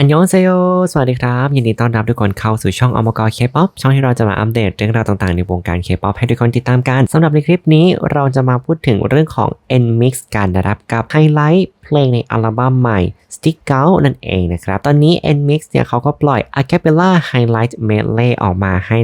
อันยองเซโยสวัสดีครับ ยินดีต้อนรับทุกคนเข้าสู่ช่องอมกรเคป๊อปช่องที่เราจะมาอัปเดตเรื่องราวต่างๆ ในวงการเคป๊อปให้ทุกคนติดตามกันสำหรับในคลิปนี้เราจะมาพูดถึงเรื่องของ N-Mix กันนะครับกับไฮไลท์เพลงในอัลบั้มใหม่ Stick Out นั่นเองนะครับ ตอนนี้ N-Mix เนี่ยเขาก็ปล่อย a cappella highlight medley ออกมาให้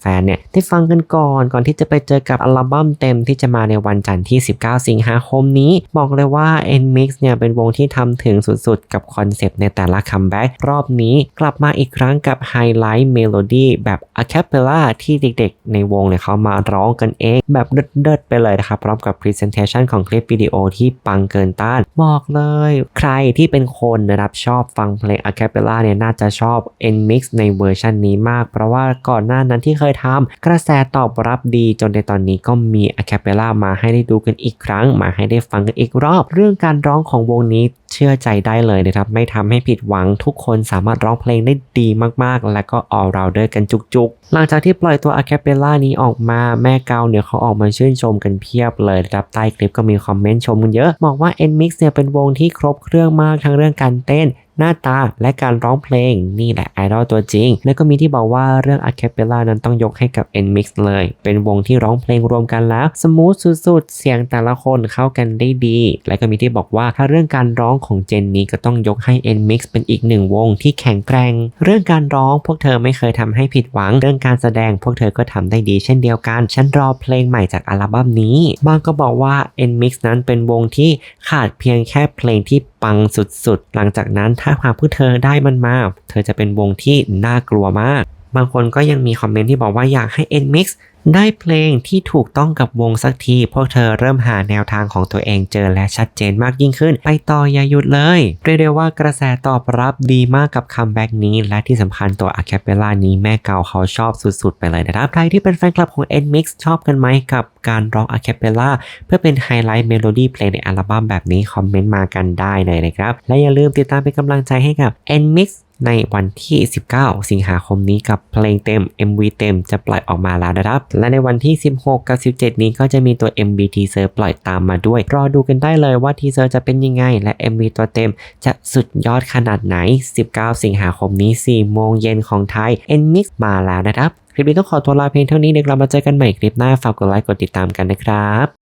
แฟนๆเนี่ยได้ฟังกันก่อนก่อนที่จะไปเจอกับอัลบั้มเต็มที่จะมาในวันจันทร์ที่ 19 สิงหาคมนี้ บอกเลยว่า N-Mix เนี่ยเป็นวงที่ทำถึงสุดๆ กับคอนเซปต์ในแต่ละคัมแบ็รอบนี้กลับมาอีกครั้งกับ highlight melody แบบ a cappella ที่เด็กๆ ในวงเนี่ยเขามาร้องกันเอง แบบเดิดๆไปเลยนะครับ พร้อมกับ presentation ของคลิปวิดีโอที่ปังเกินต้าน บอกเลย ใครที่เป็นคนนะครับชอบฟังเพลง a cappella เนี่ยน่าจะชอบ N-Mix ในเวอร์ชันนี้มาก เพราะว่าก่อนหน้านั้นที่เคยทำกระแสตอบรับดีจนในตอนนี้ก็มี a cappella มาให้ได้ดูกันอีกครั้ง มาให้ได้ฟังกันอีกรอบ เรื่องการร้องของวงนี้เชื่อใจได้เลยนะครับไม่ทำให้ผิดหวังทุกคนสามารถร้องเพลงได้ดีมากๆ และก็ all rounder กันจุกๆ หลังจากที่ปล่อยตัวอะแคเปล่านี้ออกมาแม่เกาเนี่ยเขาออกมาชื่นชมกันเพียบเลยครับใต้คลิปก็มีคอมเมนต์ชมกันเยอะบอกว่า N-Mix เนี่ยเป็นวงที่ครบเครื่องมากทั้งเรื่องการเต้น หน้าตาและการร้องเพลงนี่แหละไอดอลตัวจริง แล้วก็มีที่บอกว่าเรื่อง a cappella นั้นต้องยกให้กับ N-Mix เลย เป็นวงที่ร้องเพลงรวมกันแล้ว สมูทสุดๆ เสียงแต่ละคนเข้ากันได้ดี และก็มีที่บอกว่าถ้าเรื่องการร้องของเจนนี้ก็ต้องยกให้ N-Mix เป็นอีกหนึ่งวงที่แข็งแกร่ง เรื่องการร้องพวกเธอไม่เคยทำให้ผิดหวัง เรื่องการแสดงพวกเธอก็ทำได้ดีเช่นเดียวกัน ฉันรอเพลงใหม่จากอัลบั้มนี้ บางก็บอกว่า N-Mix นั้นเป็นวงที่ขาดเพียงแค่เพลงที่ ปังสุดๆ หลังจากนั้นถ้าหากพวกเธอได้มันมา เธอจะเป็นวงที่น่ากลัวมาก บางคนก็ยังมีคอมเมนต์ที่บอกว่าอยากให้ N-Mix ได้เพลงที่ถูกต้องกับวงสักที พวกเธอเริ่มหาแนวทางของตัวเองเจอและชัดเจนมากยิ่งขึ้น ไปต่ออย่าหยุดเลย เรียกได้ว่ากระแสตอบรับดีมากกับคัมแบ็กนี้ และที่สำคัญตัวอะแคปเปล่านี้แม่เก่าเขาชอบสุดๆ ไปเลยนะครับ ใครที่เป็นแฟนคลับของ N-Mix ชอบกันไหมกับการร้องอะแคปเปล่าเพื่อเป็นไฮไลท์เมโลดี้เพลงในอัลบั้มแบบนี้คอมเมนต์มากันได้เลยนะครับ และอย่าลืมติดตามเป็นกำลังใจให้กับ N-Mix ในวันที่ 19 สิงหาคมนี้กับเพลงเต็ม MV เต็มจะปล่อยออกมาแล้วนะครับ และในวันที่ 16 กับ 17 นี้ก็จะมีตัว MV ทีเซอร์ปล่อยตามมาด้วย รอดูกันได้เลยว่าทีเซอร์จะเป็นยังไง และ MV ตัวเต็มจะสุดยอดขนาดไหน 19 สิงหาคมนี้ 4 โมงเย็นของไทย N-Mix มาแล้วนะครับ คลิปนี้ต้องขอตัวลาเพียงเท่านี้เดี๋ยวเรามาเจอกันใหม่คลิปหน้า ฝากกดไลค์ กดติดตามกันนะครับ